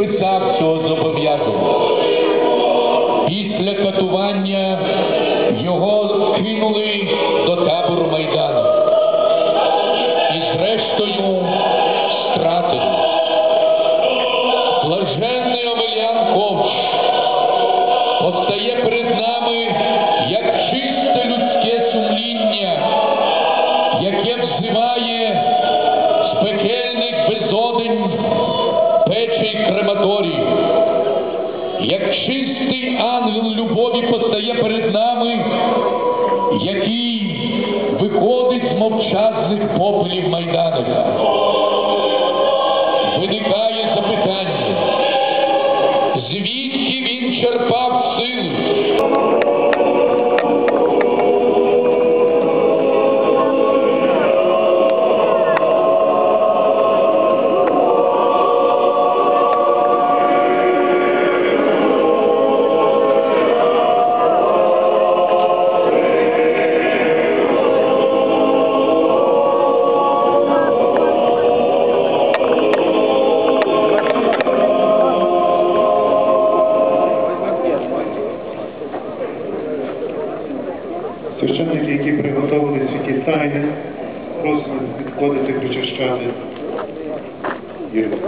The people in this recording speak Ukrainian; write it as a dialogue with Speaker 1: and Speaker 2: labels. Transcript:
Speaker 1: підписав цього зобов'язання. Після катування його кинули до табору Майдану. І зрештою стратили. Блаженний Омелян Ковч постає перед нами як чисте людське сумління, яке взиває з пекельних безодень печей крематорій. Як чистий ангел любові постає перед нами, який виходить з мовчазних попелів Майданика. Виникає запитання, звідки він черпав сили?
Speaker 2: Священники, які приготовили святі тайни, просимо підходити причащати. Юрій.